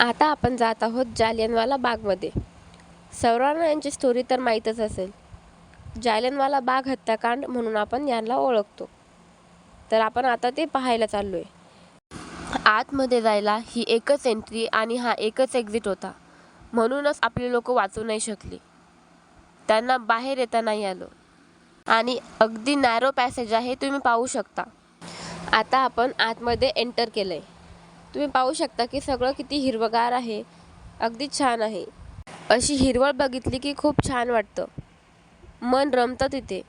आता आपण जात आहोत जालियनवाला बागमध्ये. सर्वांना यांची स्टोरी तर माहीतच असेल. जालियनवाला बाग हत्याकांड म्हणून आपण यांना ओळखतो. तर आपण आता ते पाहायला चाललो आहे आतमध्ये जायला ही एकच एंट्री आणि हा एकच एक्झिट होता. म्हणूनच आपली लोक वाचू नाही शकली. त्यांना बाहेर येता नाही आलं. आणि अगदी नॅरो पॅसेज आहे तुम्ही पाहू शकता. आता आपण आतमध्ये एंटर केलं आहे तुम्ही पाहू शकता की सगळं किती हिरवगार आहे. अगदी छान आहे. अशी हिरवळ बघितली की खूप छान वाटतं. मन रमतं तिथे.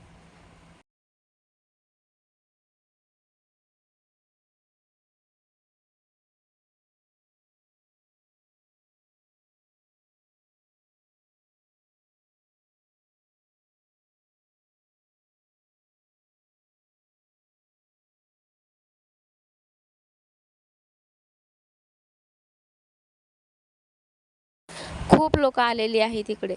खूप लोक आलेली आहे तिकडे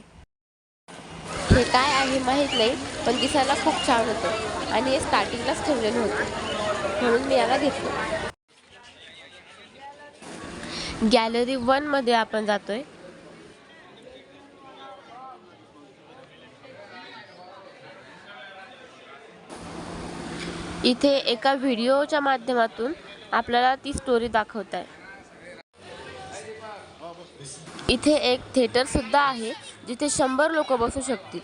हे काय आहे माहीत नाही पण दिसायला खूप छान होतं आणि हे स्टार्टिंगलाच ठेवलेलं होतं. म्हणून मी याला घेतलं. गॅलरी वनमध्ये आपण जातोय. इथे एका व्हिडिओच्या माध्यमातून आपल्याला ती स्टोरी दाखवत आहे इथे एक थिएटर सुद्धा आहे जिथे शंभर लोक बसू शकतील.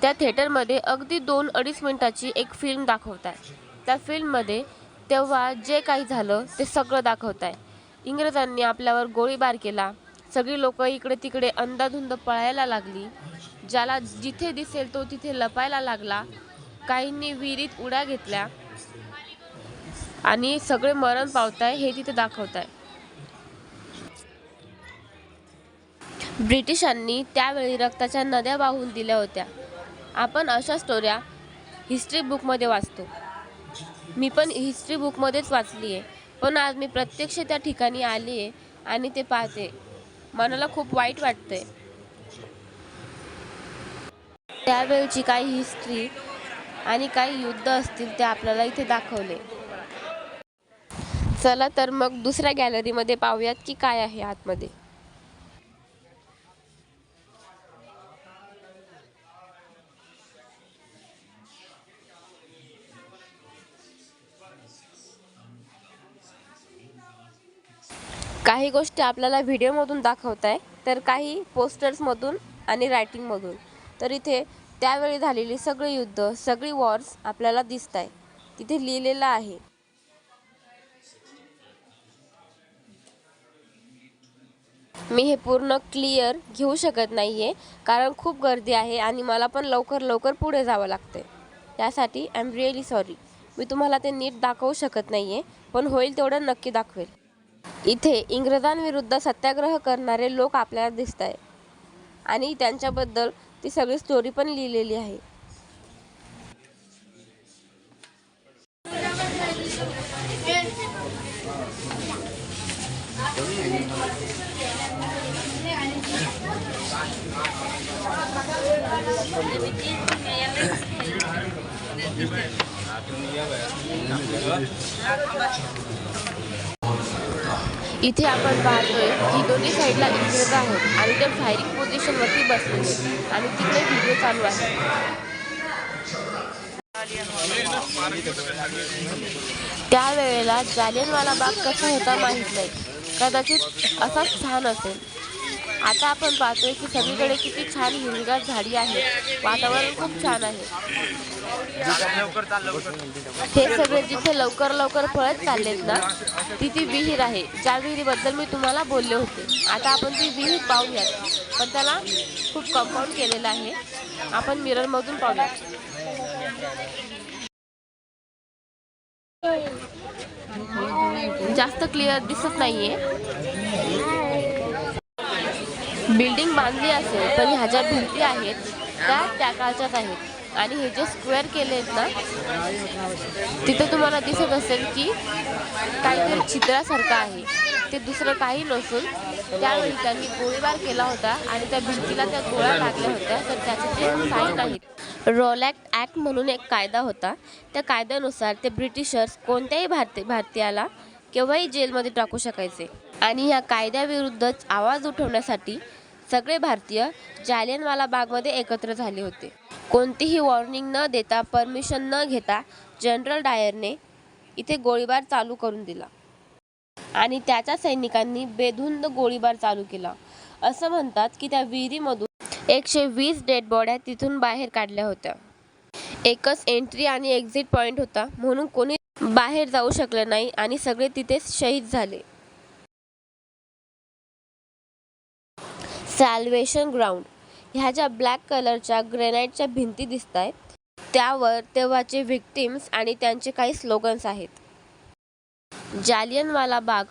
त्या थिएटरमध्ये अगदी दोन अडीच मिनिटाची एक फिल्म दाखवत आहे त्या फिल्ममध्ये तेव्हा जे काही झालं ते सगळं दाखवत आहे इंग्रजांनी आपल्यावर गोळीबार केला. सगळी लोक इकडे तिकडे अंधाधुंद पळायला लागली. ज्याला जिथे दिसेल तो तिथे लपायला लागला. काहींनी विहिरीत उड्या घेतल्या. आणि सगळे मरण पावताय हे तिथे दाखवत आहे ब्रिटिशांनी त्यावेळी रक्ताच्या नद्या वाहून दिल्या होत्या. आपण अशा स्टोऱ्या हिस्ट्री बुकमध्ये वाचतो. मी पण हिस्ट्री बुकमध्येच वाचली आहे पण आज मी प्रत्यक्ष त्या ठिकाणी आली आहे आणि ते पाहते. मनाला खूप वाईट वाटतंय. त्यावेळची काही हिस्ट्री आणि काही युद्ध असतील ते आपल्याला इथे दाखवले. चला तर मग दुसऱ्या गॅलरीमध्ये पाहूयात की काय आहे आतमध्ये. काही गोष्टी आपल्याला व्हिडिओमधून दाखवत आहे तर काही पोस्टर्समधून आणि रायटिंगमधून. तर इथे त्यावेळी झालेली सगळी युद्ध सगळी वॉर्स आपल्याला दिसत आहे. तिथे लिहिलेलं आहे. मी हे पूर्ण क्लिअर घेऊ शकत नाही आहे कारण खूप गर्दी आहे आणि मला पण लवकर लवकर पुढे जावं लागतं यासाठी आय एम रिअली सॉरी मी तुम्हाला ते नीट दाखवू शकत नाही आहे पण होईल तेवढं नक्की दाखवेल. इथे इंग्रजांविरुद्ध सत्याग्रह करणारे लोक आपल्याला दिसत आहे आणि त्यांच्याबद्दल ती सगळी स्टोरी पण लिहिलेली आहे. इथे आपण पाहतोय की दोन्ही साईडला इंग्रज आहेत आणि ते फायरिंग पोझिशनवरती बसलेले आणि तिकडे व्हिडिओ चालू आहे. त्यावेळेला जालियनवाला बाग कसा होता माहीत नाही. कदाचित असाच छान असेल. आता आपण पाहतोय की सगळीकडे किती छान हिरवीगार झाडी आहे वातावरण खूप छान आहे. हे सगळे जिथे लवकर लवकर पळत चाललेत ना ती ती विहीर आहे. ज्या विहिरीबद्दल मी तुम्हाला बोलले होते. आता आपण ती विहीर पाहूयात. पण त्याला खूप कंपाऊंड केलेलं आहे. आपण मिररमधून पाहूया जास्त क्लिअर दिसत नाहीये. बिल्डिंग बांधली असेल पण ह्या ज्या भिंती आहेत त्या त्या काळच्याच आहेत. आणि हे जे स्क्वेअर केले आहेत ना तिथे तुम्हाला दिसत असेल की काहीतरी चित्रासारखं आहे. ते दुसरं काही नसून त्यावेळी त्यांनी गोळीबार केला होता आणि त्या भिंतीला त्या गोळ्या लागल्या होत्या तर त्याचे ते साईन आहेत. रॉलॅक्ट ॲक्ट म्हणून एक कायदा होता. त्या कायद्यानुसार ते ब्रिटिशर्स कोणत्याही भारती भारतीयाला केव्हाही जेलमध्ये टाकू शकायचे. आणि या कायद्याविरुद्धच आवाज उठवण्यासाठी सगळे भारतीय जालियनवाला बागमध्ये एकत्र झाले होते. कोणतीही वॉर्निंग न देता परमिशन न घेता जनरल डायरने इथे गोळीबार चालू करून दिला. आणि त्याच्या सैनिकांनी बेधुंद गोळीबार चालू केला. असं म्हणतात की त्या विहिरीमधून एकशे वीस डेड बॉड्या तिथून बाहेर काढल्या होत्या. एकच एंट्री आणि एक्झिट पॉईंट होता म्हणून कोणी बाहेर जाऊ शकलं नाही आणि सगळे तिथेच शहीद झाले. सॅल्वेशन ग्राउंड ह्या ज्या ब्लॅक कलरच्या ग्रेनाईटच्या भिंती दिसत आहेत त्यावर तेव्हाचे व्हिक्टिम्स आणि त्यांचे काही स्लोगन्स आहेत. जालियनवाला बाग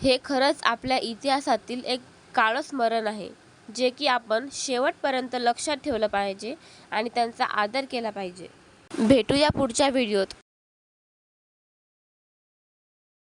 हे खरंच आपल्या इतिहासातील एक काळं स्मरण आहे जे की आपण शेवटपर्यंत लक्षात ठेवलं पाहिजे आणि त्यांचा आदर केला पाहिजे. भेटूया पुढच्या व्हिडिओत.